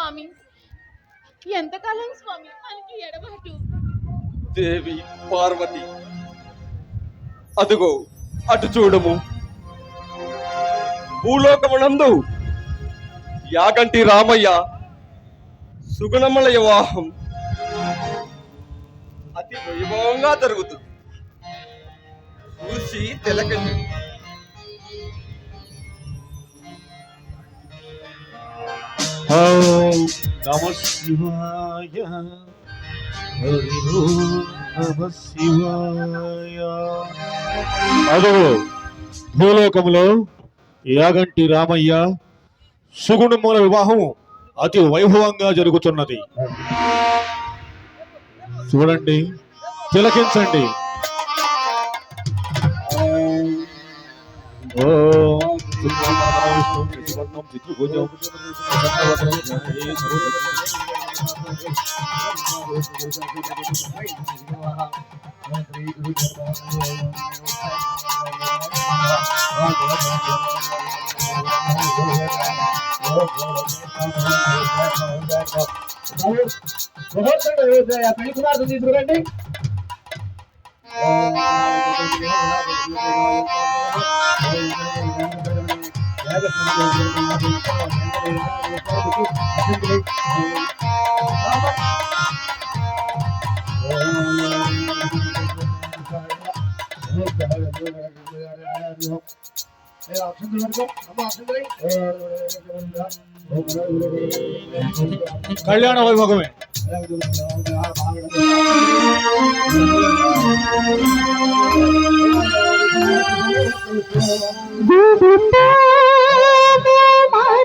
స్వామి. ఎంతకాలం స్వామి? మనకి ఎడబాటు. దేవి పార్వతి అదుగో అటు చూడము. భూలోకమునందు యాగంటి రామయ్య సుగుణముల వివాహం అతి వైభవంగా జరుగుతుంది. చూసి తెలకండి. ఓం నమ శివాయ హరి ఓం నమ శివాయ అదో భూలోకంలో యాగంటి రామయ్య సుగుణముల వివాహం అతి వైభవంగా జరుగుతున్నది. చూడండి తిలకించండి. ఓ విష్ణు ప్రతిపన్నం పితృభుజం పెళ్లి కుమార్తె తీసుకురండి కళ్యాణ వైభోగమే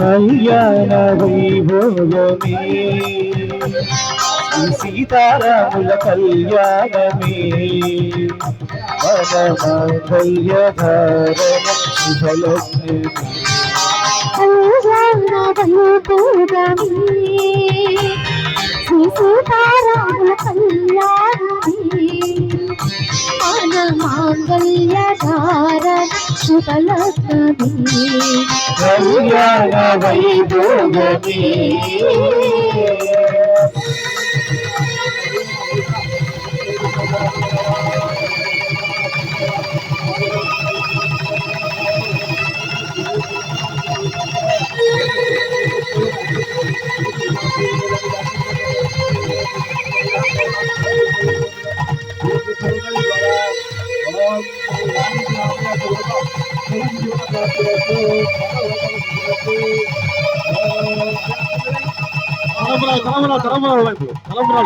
కళ్యాణ వైభోగమే సీతారాముల కళ్యాణమే. మన మంగళ్యధారణ సీతారాముల కళ్యాణమే. మన మాంగళ్య ధారణ శుభలగ్నమి కళ్యాణ వైభోగమే. தலைமுறை தலைமுறை தலைமுறை தலைமுறை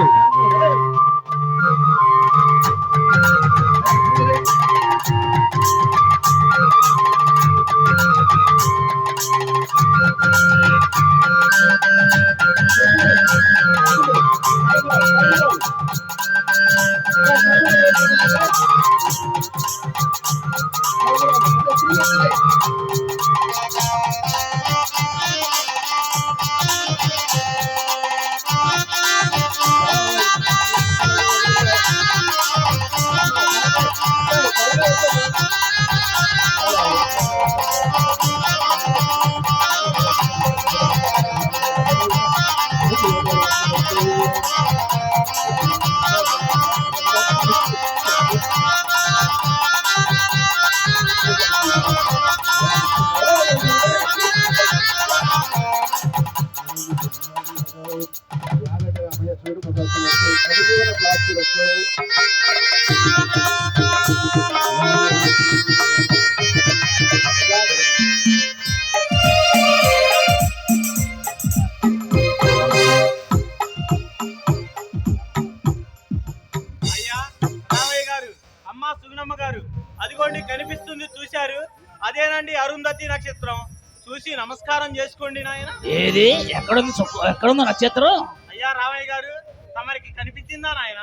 చూసి నమస్కారం చేసుకోండి నాయన. ఏది? ఎక్కడుంది ఎక్కడుంది నక్షత్రం? అయ్యా రామయ్య గారు తమరికి కనిపించిందా నాయన?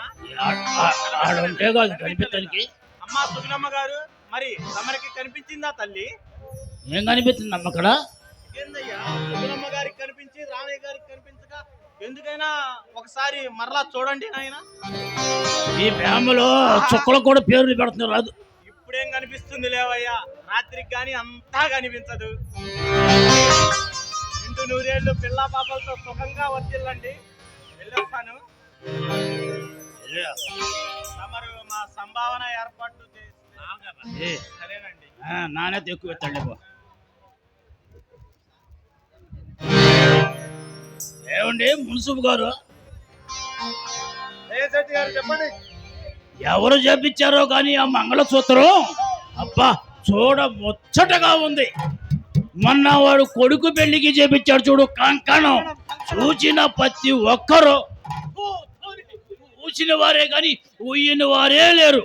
ఆడుంటే కాదు కనిపించడానికి అమ్మా సుగుణమ్మ గారు మరి తమరికి కనిపించిందా తల్లి? ఏం కనిపిస్తుంది అమ్మ అక్కడ? ఏందయ్యా? సుగుణమ్మ గారికి కనిపించి రామయ్య గారికి కనిపించక ఎందుకైనా ఒకసారి మరలా చూడండి నాయన. ఈ ప్రేమలో చుక్కలకు కూడా పేర్లు పెడుతున్నారు రాదు ఇప్పుడేం కనిపిస్తుంది లేవయ్యా? రాత్రికి గాని అంతా కనిపించదు. ఇంటూ నూరేళ్ళు పిల్ల పాపలతో సుఖంగా వర్తిల్లండి. వెళ్ళొస్తాను. తమరు మా సంభావన ఏర్పాట్లు చేసి సరేనండి. నాణ్యత ఎక్కువ ఎత్తండి ఏమండి మున్సిపు గారు చెప్పండి. ఎవరు చేపించారో కానీ ఆ మంగళసూత్రం అబ్బా చూడ ముచ్చటగా ఉంది. మొన్న వాడు కొడుకు పెళ్ళికి చేపించాడు చూడు కంకణం. చూచిన ప్రతి ఒక్కరు ఊసిన వారే కానీ ఊయని వారే లేరు.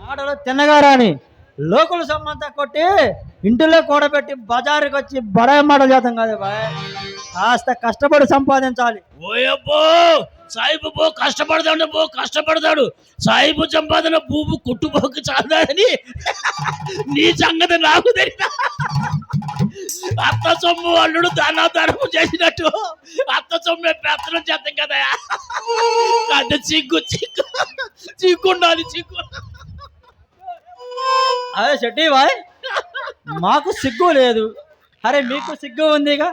ఆటలు తిన్నగారాని లోకులు సమ్మంతా కొట్టి ఇంటిలో కూడబెట్టి బజారుకి వచ్చి బడాయి మాటలు చేద్దాం కదా బాయ్. కాస్త కష్టపడి సంపాదించాలి. ఓయబ్బో సాయిబు బో కష్టపడతాడు బో కష్టపడతాడు సాయిబు సంపాదన భూము కుట్టుబోకు చాలని నీ సంగతి నాకు తెలియదా అత్త సొమ్ము అల్లుడు దానా దానము చేసినట్టు. అత్త సొమ్ము పెత్తనం చేద్దాం కదా. అంటే చిగ్గు చిగ్గు చిగ్గుండాలి చిగ్గు అదే చెట్టి బాయ్ మాకు సిగ్గు లేదు. అరే మీకు సిగ్గు ఉందిగా?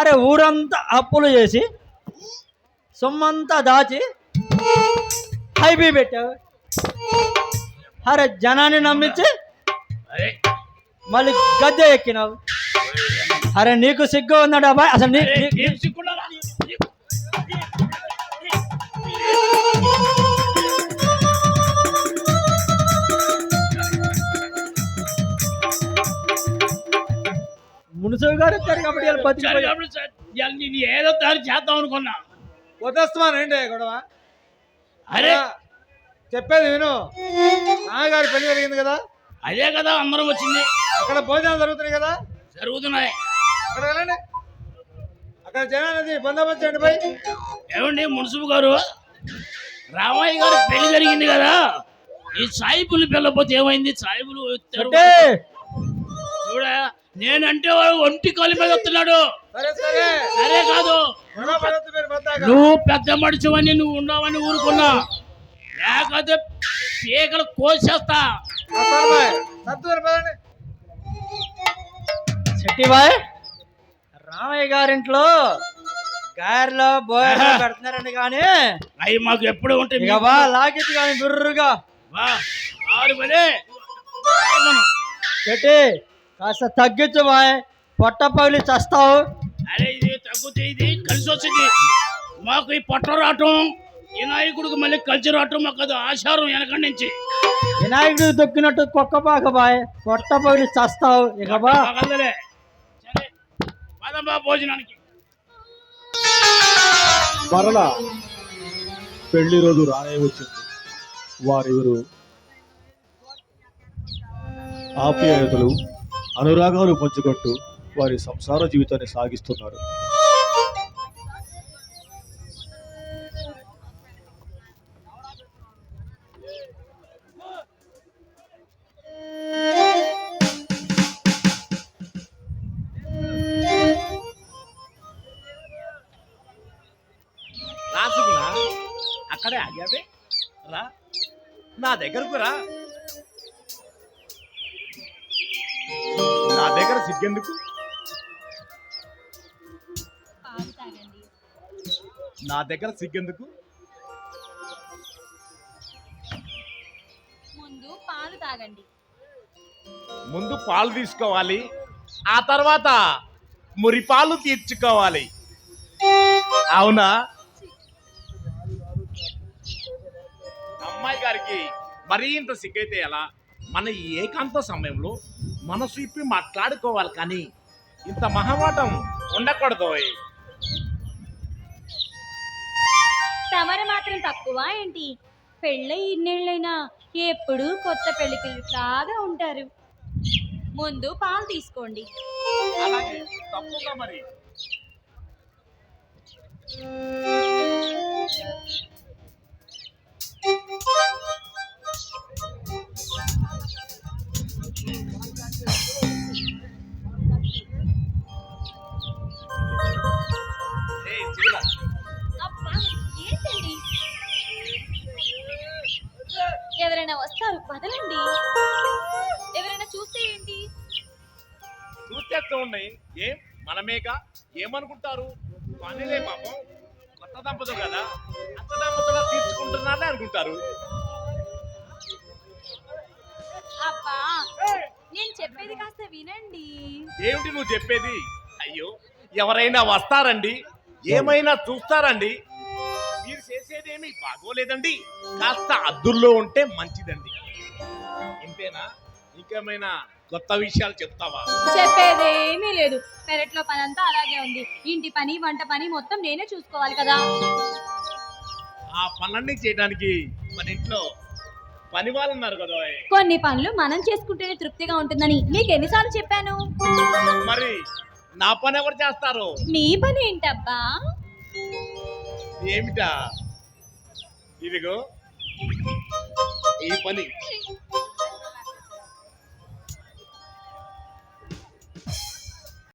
అరే ఊరంతా అప్పులు చేసి సొమ్మంతా దాచి హైబీ పెట్టావు అరే జనాన్ని నమ్మించి మళ్ళీ గద్దె ఎక్కినావు. అరే నీకు సిగ్గు ఉందడా బాయ్ అసలు నీ అరే, నీ- ఏం సిగ్గుండాలా? మునుసు గారు వచ్చారు కాబట్టి ఏదో దారి చేద్దాం అనుకున్నా. వదిలేస్తున్నాను ఏంటి గొడవ? అరే! చెప్పేది విను. నాన్నగారి పెళ్ళి జరిగింది కదా? అదే కదా అందరం వచ్చింది. అక్కడ భోజనాలు జరుగుతున్నాయి కదా? జరుగుతున్నాయి. అక్కడ వెళ్ళండి. అక్కడ జనాలది బందోబస్తు చేయండి పోయి? ఏమండి మున్సిపు గారు? రామయ్య గారు పెళ్ళి జరిగింది కదా? ఈ సాయిబులు పిల్లపోతే ఏమైంది? సాయిబులు చూడా? నేనంటే వాడు ఒంటి కాలు మీద వస్తున్నాడు సరే కాదు. నువ్వు పెద్ద మడిచివని నువ్వు ఉన్నావని ఊరుకున్నా లేకపోతే పీకలు కోసేస్తా వస్తాను బాయ్. సర్దుకొని పదండి. చెట్టి బాయ్ రామయ్య గారింట్లో గారెలో బోయలో పెడుతున్నారండి కానీ అవి మాకు ఎప్పుడు ఉంటాయి బా లాగిద్ది కానీ బిర్రుగా. చెట్టి కాస్త తగ్గించు బాయ్ పొట్ట పగిలి చస్తావు. అరే ఇది తగ్గుతే ఇది కలిసి వచ్చింది మాకు ఈ పొట్ట రావటం వినాయకుడికి మళ్ళీ కలిసి రావటం మాకు అది ఆచారం వెనక నుంచి. వినాయకుడు దొక్కినట్టు కుక్క పాక బాయ్ పొట్ట పగిలి చస్తావు. ఇక బా. పగలలే. సరే పదమ్మా భోజనానికి. మరలా పెళ్ళి రోజు రానే వచ్చింది వారెవరు ఆప్యాయతలు అనురాగాలు పంచుకుంటూ వారి సంసార జీవితాన్ని సాగిస్తున్నారు. అక్కడే ఆగావే. రా. నా దగ్గరకు రా. సిగ్గెందుకు? నా దగ్గర సిగ్గెందుకు? ముందు పాలు తాగండి. ముందు పాలు తీసుకోవాలి ఆ తర్వాత మురిపాలు తీర్చుకోవాలి. అవునా? అమ్మాయి గారికి మరీ ఇంత సిగ్గైతే ఎలా? మన ఏకాంత సమయంలో మనసు ఇప్పి మాట్లాడుకోవాలి కానీ ఇంత మహమాటం ఉండకూడదు తమరు మాత్రం తక్కువ ఏంటి? పెళ్ళై ఇన్నేళ్ళైనా ఎప్పుడూ కొత్త పెళ్ళికిలాగా ఉంటారు. ముందు పాలు తీసుకోండి. అలాగే తప్పుగా మరి. చూస్తేస్తూ ఉన్నాయి? ఏం? మనమేగా? ఏమనుకుంటారు? పనిలే పాపం. కొత్త దంపతులు కదా. కొత్త దంపతులు తీర్చుకుంటున్నారని అనుకుంటారు. అబ్బా నేను చెప్పేది కాస్త వినండి. ఏమిటి నువ్వు చెప్పేది? అయ్యో ఎవరైనా వస్తారండి. ఏమైనా చూస్తారండి. మీరు చేసేదేమీ బాగోలేదండి. కాస్త అద్దుల్లో ఉంటే మంచిదండి. ఇంతేనా? ఇంకేమైనా కొత్త విషయాలు చెప్తావా? చెప్పేదేమీ లేదు. పెరట్లో పని అంతా అలాగే ఉంది. ఇంటి పని వంట పని మొత్తం నేనే చూసుకోవాలి కదా. ఆ పనులన్నీ చేయడానికి మన ఇంట్లో పని వాళ్ళు ఉన్నారు కదా ఓయ్. కొన్ని పనులు మనం చేసుకుంటేనే తృప్తిగా ఉంటుందని మీకు ఎన్నిసార్లు చెప్పాను? మరి నా పని ఎవరు చేస్తారు? నీ పని ఏంటబ్బా? ఏమిటా? ఇదిగో ఈ పని.